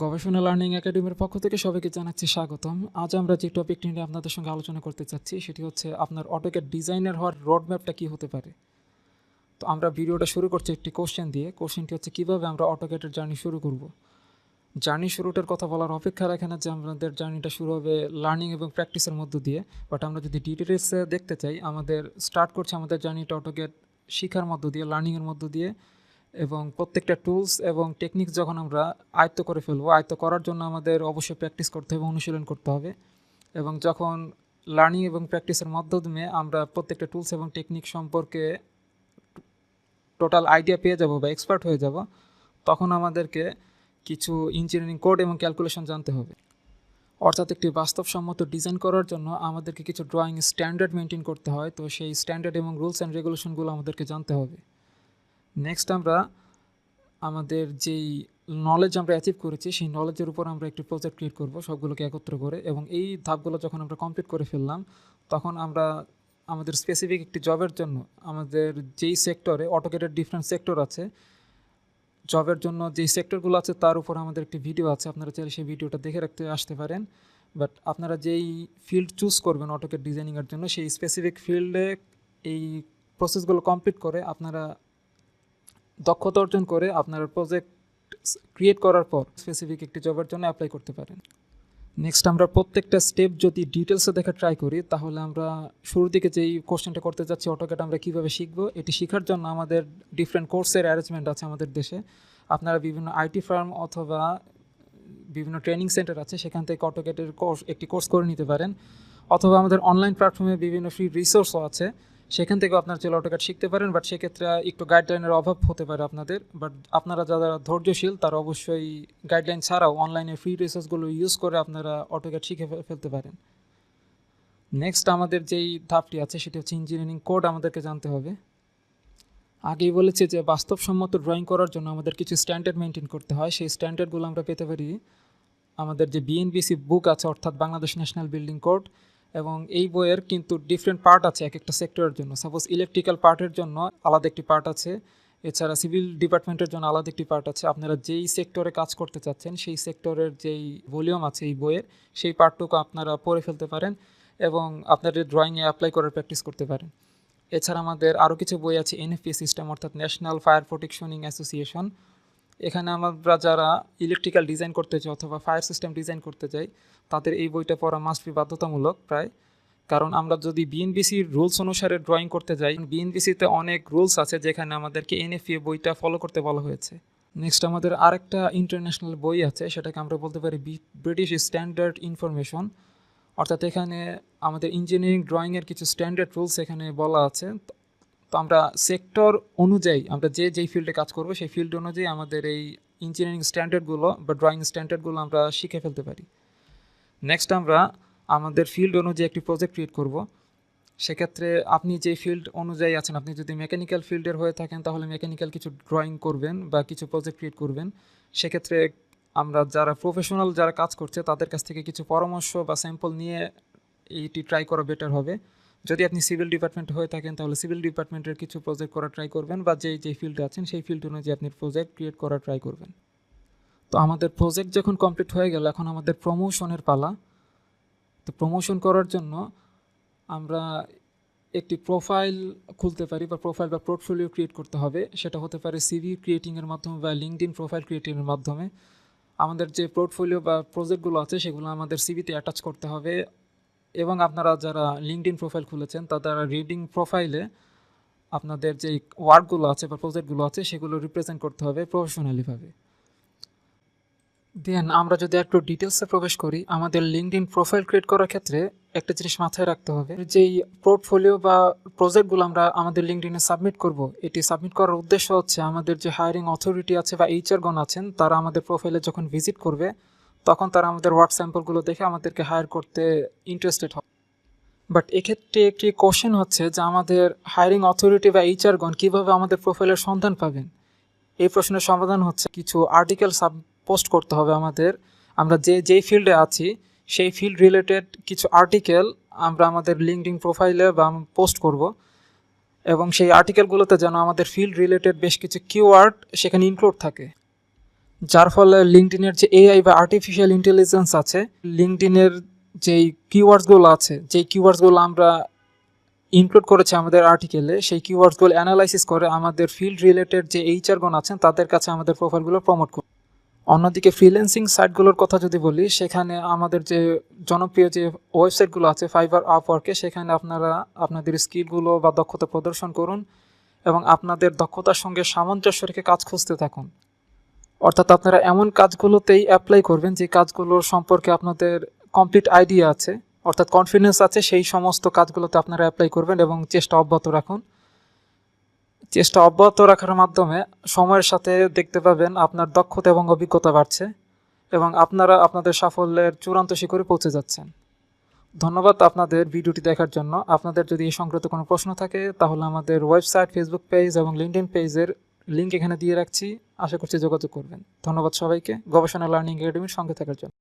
গবেষণা লার্নিং একাডেমির পক্ষ থেকে সবাইকে জানাচ্ছি স্বাগতম। আজ আমরা যে টপিকটি নিয়ে আপনাদের সঙ্গে আলোচনা করতে চাচ্ছি, সেটি হচ্ছে আপনার অটোকেট ডিজাইনার হওয়ার রোড ম্যাপটা কী হতে পারে? তো আমরা ভিডিওটা শুরু করছি একটি কোশ্চেন দিয়ে। কোশ্চেনটি হচ্ছে, কীভাবে আমরা অটোকেটের জার্নি শুরু করব? জার্নি শুরুটার কথা বলার অপেক্ষা রাখে না যে আমাদের জার্নিটা শুরু হবে লার্নিং এবং প্র্যাকটিসের মধ্য দিয়ে বাট আমরা যদি ডিটেলসে দেখতে চাই, আমাদের স্টার্ট করছে আমাদের জার্নিটা অটোকেট শিখার মধ্য দিয়ে লার্নিংয়ের মধ্য দিয়ে। এবং প্রত্যেকটা টুলস এবং টেকনিক যখন আমরা আয়ত্ত করে ফেলব, আয়ত্ত করার জন্য আমাদের অবশ্যই প্র্যাকটিস করতে হবে, অনুশীলন করতে হবে। এবং যখন লার্নিং এবং প্র্যাকটিসের মাধ্যমে আমরা প্রত্যেকটা টুলস এবং টেকনিক সম্পর্কে টোটাল আইডিয়া পেয়ে যাব বা এক্সপার্ট হয়ে যাব, তখন আমাদেরকে কিছু ইঞ্জিনিয়ারিং কোড এবং ক্যালকুলেশন জানতে হবে। অর্থাৎ একটি বাস্তবসম্মত ডিজাইন করার জন্য আমাদেরকে কিছু ড্রয়িং স্ট্যান্ডার্ড মেনটেন করতে হয়। তো সেই স্ট্যান্ডার্ড এবং রুলস অ্যান্ড রেগুলেশনগুলো আমাদেরকে জানতে হবে। নেক্সট আমরা আমাদের যেই নলেজ আমরা অ্যাচিভ করেছি, সেই নলেজের উপর আমরা একটি প্রজেক্ট ক্রিয়েট করব, সবগুলোকে একত্র করে। এবং এই ধাপগুলো যখন আমরা কমপ্লিট করে ফেললাম, তখন আমরা আমাদের স্পেসিফিক একটি জবের জন্য, আমাদের যেই সেক্টরে অটোকেটের ডিফারেন্ট সেক্টর আছে জবের জন্য যেই সেক্টরগুলো আছে, তার উপর আমাদের একটি ভিডিও আছে। আপনারা চাইলে সেই ভিডিওটা দেখে রাখতে, আসতে পারেন। বাট আপনারা যেই ফিল্ড চুজ করবেন অটোকেট ডিজাইনিংয়ের জন্য, সেই স্পেসিফিক ফিল্ডে এই প্রসেসগুলো কমপ্লিট করে আপনারা দক্ষতা অর্জন করে আপনার প্রজেক্ট ক্রিয়েট করার পর স্পেসিফিক একটি জবের জন্য অ্যাপ্লাই করতে পারেন। নেক্সট আমরা প্রত্যেকটা স্টেপ যদি ডিটেলসে দেখা ট্রাই করি, তাহলে আমরা শুরুর দিকে যেই কোশ্চেনটা করতে যাচ্ছি অটোকেট আমরা কীভাবে শিখব, এটি শেখার জন্য আমাদের ডিফারেন্ট কোর্সের অ্যারেঞ্জমেন্ট আছে আমাদের দেশে। আপনারা বিভিন্ন আইটি ফার্ম অথবা বিভিন্ন ট্রেনিং সেন্টার আছে, সেখান থেকে অটোকেটের কোর্স একটি কোর্স করে নিতে পারেন। অথবা আমাদের অনলাইন প্ল্যাটফর্মে বিভিন্ন ফ্রি রিসোর্সও আছে। সেখান থেকেও আপনার চলে অটোকাট শিখতে পারেন বাট সেক্ষেত্রে একটু গাইডলাইনের অভাব হতে পারে আপনাদের। বাট আপনারা যারা ধৈর্যশীল, তারা অবশ্যই গাইডলাইন ছাড়াও অনলাইনে ফ্রি রিসোর্সগুলো ইউজ করে আপনারা অটোকাট শিখে ফেলতে পারেন। নেক্সট আমাদের যেই ধাপটি আছে, সেটি হচ্ছে ইঞ্জিনিয়ারিং কোড আমাদেরকে জানতে হবে। আগেই বলেছি যে বাস্তবসম্মত ড্রয়িং করার জন্য আমাদের কিছু স্ট্যান্ডার্ড মেনটেন করতে হয়। সেই স্ট্যান্ডার্ডগুলো আমরা পেতে পারি আমাদের যে বিএনবিসি বুক আছে, অর্থাৎ বাংলাদেশ ন্যাশনাল বিল্ডিং কোড এবং এই বইয়ের কিন্তু ডিফারেন্ট পার্ট আছে এক একটা সেক্টরের জন্য। সাপোজ ইলেকট্রিক্যাল পার্টের জন্য আলাদা একটি পার্ট আছে, এছাড়া সিভিল ডিপার্টমেন্টের জন্য আলাদা একটি পার্ট আছে। আপনারা যেই সেক্টরে কাজ করতে চাচ্ছেন, সেই সেক্টরের যেই ভলিউম আছে এই বইয়ের, সেই পার্টটুকু আপনারা পড়ে ফেলতে পারেন এবং আপনাদের ড্রয়িংয়ে অ্যাপ্লাই করার প্র্যাকটিস করতে পারেন। এছাড়া আমাদের আরও কিছু বই আছে এনএফপি সিস্টেম অর্থাৎ ন্যাশনাল ফায়ার প্রোটেকশনিং অ্যাসোসিয়েশন এখানে আমরা যারা ইলেকট্রিক্যাল ডিজাইন করতে চাই অথবা ফায়ার সিস্টেম ডিজাইন করতে চাই, তাদের এই বইটা পড়া মাস্ট বি বাধ্যতামূলক প্রায়। কারণ আমরা যদি বিএনবিসির রুলস অনুসারে ড্রয়িং করতে যাই বিএনবিসিতে অনেক রুলস আছে যেখানে আমাদেরকে এনএফএ বইটা ফলো করতে বলা হয়েছে। নেক্সট আমাদের আরেকটা ইন্টারন্যাশনাল বই আছে, সেটাকে আমরা বলতে পারি ব্রিটিশ স্ট্যান্ডার্ড ইনফরমেশন অর্থাৎ এখানে আমাদের ইঞ্জিনিয়ারিং ড্রয়িংয়ের কিছু স্ট্যান্ডার্ড রুলস এখানে বলা আছে। তো আমরা সেক্টর অনুযায়ী আমরা যে, যেই ফিল্ডে কাজ করব, সেই ফিল্ড অনুযায়ী আমাদের এই ইঞ্জিনিয়ারিং স্ট্যান্ডার্ডগুলো বা ড্রয়িং স্ট্যান্ডার্ডগুলো আমরা শিখে ফেলতে পারি। নেক্সট আমরা আমাদের ফিল্ড অনুযায়ী একটি প্রজেক্ট ক্রিয়েট করব। সেক্ষেত্রে আপনি যে ফিল্ড অনুযায়ী আছেন, আপনি যদি মেকানিক্যাল ফিল্ডের হয়ে থাকেন, তাহলে মেকানিক্যাল কিছু ড্রয়িং করবেন বা কিছু প্রজেক্ট ক্রিয়েট করবেন। সেক্ষেত্রে আমরা যারা প্রফেশনাল যারা কাজ করছে, তাদের কাছ থেকে কিছু পরামর্শ বা স্যাম্পল নিয়ে এইটি ট্রাই করা বেটার হবে। যদি আপনি সিভিল ডিপার্টমেন্ট হয়ে থাকেন, তাহলে সিভিল ডিপার্টমেন্টের কিছু প্রজেক্ট করা ট্রাই করবেন, বা যেই যে ফিল্ডে আছেন, সেই ফিল্ড অনুযায়ী আপনি প্রজেক্ট ক্রিয়েট করা ট্রাই করবেন। তো আমাদের প্রজেক্ট যখন কমপ্লিট হয়ে গেল, এখন আমাদের প্রমোশনের পালা। তো প্রমোশন করার জন্য আমরা একটি প্রোফাইল খুলতে পারি, বা প্রোফাইল বা পোর্টফোলিও ক্রিয়েট করতে হবে। সেটা হতে পারে সিভি ক্রিয়েটিংয়ের মাধ্যমে, বা লিঙ্কড ইন প্রোফাইল ক্রিয়েটিংয়ের মাধ্যমে। আমাদের যে পোর্টফোলিও বা প্রজেক্টগুলো আছে, সেগুলো আমাদের সিভিতে অ্যাটাচ করতে হবে। এবং আপনারা যারা লিঙ্কড প্রোফাইল খুলেছেন তারা রিডিং প্রোফাইলে আপনাদের যে ওয়ার্কগুলো আছে বা প্রজেক্টগুলো আছে, সেগুলো রিপ্রেজেন্ট করতে হবে প্রফেশনালিভাবে দেন আমরা যদি একটু ডিটেলসে প্রবেশ করি, আমাদের লিঙ্কড ইন প্রোফাইল ক্রিয়েট করার ক্ষেত্রে একটা জিনিস মাথায় রাখতে হবে, যেই পোর্টফোলিও বা প্রজেক্টগুলো আমরা আমাদের লিঙ্কড ইনে সাবমিট করব, এটি সাবমিট করার উদ্দেশ্য হচ্ছে আমাদের যে হায়ারিং অথরিটি আছে বা এইচআরগণ আছেন, তারা আমাদের প্রোফাইলে যখন ভিজিট করবে তখন তারা আমাদের হোয়াটস স্যাম্পলগুলো দেখে আমাদেরকে হায়ার করতে ইন্টারেস্টেড হবে বাট এক্ষেত্রে একটি কোশ্চেন হচ্ছে যে আমাদের হায়ারিং অথরিটি বা এইচআরগণ কীভাবে আমাদের প্রোফাইলের সন্ধান পাবেন? এই প্রশ্নের সমাধান হচ্ছে কিছু আর্টিকেল সাব পোস্ট করতে হবে আমাদের। আমরা যে, যেই ফিল্ডে আছি, সেই ফিল্ড রিলেটেড কিছু আর্টিকেল আমরা আমাদের লিঙ্কডিং প্রোফাইলে বা পোস্ট করব। এবং সেই আর্টিকেলগুলোতে যেন আমাদের ফিল্ড রিলেটেড বেশ কিছু কিওয়ার্ড সেখানে ইনক্লুড থাকে। যার ফলে লিঙ্কডিনের যে এআই বা আর্টিফিশিয়াল ইন্টেলিজেন্স আছে লিঙ্কডিনের যেই কিওয়ার্ডসগুলো আছে, যেই কিওয়ার্ডসগুলো আমরা ইনক্লুড করেছে আমাদের আর্টিকেলে সেই কিওয়ার্ডসগুলো অ্যানালাইসিস করে আমাদের ফিল্ড রিলেটেড যে এইচআরগণ আছেন, তাদের কাছে আমাদের প্রোফাইলগুলো প্রমোট করে। অন্যদিকে ফ্রিল্যান্সিং সাইটগুলোর কথা যদি বলি, সেখানে আমাদের যে জনপ্রিয় যে ওয়েবসাইটগুলো আছে ফাইবার আপওয়ার্কে সেখানে আপনারা আপনাদের স্কিলগুলো বা দক্ষতা প্রদর্শন করুন এবং আপনাদের দক্ষতার সঙ্গে সামঞ্জস্য রেখে কাজ খুঁজতে থাকুন। অর্থাৎ আপনারা এমন কাজগুলোতেই অ্যাপ্লাই করবেন যে কাজগুলোর সম্পর্কে আপনাদের কমপ্লিট আইডিয়া আছে, অর্থাৎ কনফিডেন্স আছে, সেই সমস্ত কাজগুলোতে আপনারা অ্যাপ্লাই করবেন এবং চেষ্টা অব্যাহত রাখুন। চেষ্টা অব্যাহত রাখার মাধ্যমে সময়ের সাথে দেখতে পাবেন আপনার দক্ষতা এবং অভিজ্ঞতা বাড়ছে এবং আপনারা আপনাদের সাফল্যের চূড়ান্ত শিখরে পৌঁছে যাচ্ছেন। ধন্যবাদ আপনাদের ভিডিওটি দেখার জন্য। আপনাদের যদি এই সংক্রান্ত কোনো প্রশ্ন থাকে, তাহলে আমাদের ওয়েবসাইট ফেসবুক পেজ এবং লিঙ্কডিন পেজের লিঙ্ক এখানে দিয়ে রাখছি। আশা করছি যোগাযোগ করবেন। ধন্যবাদ সবাইকে। গবেষণা লার্নিং একাডেমির সঙ্গে থাকার জন্য।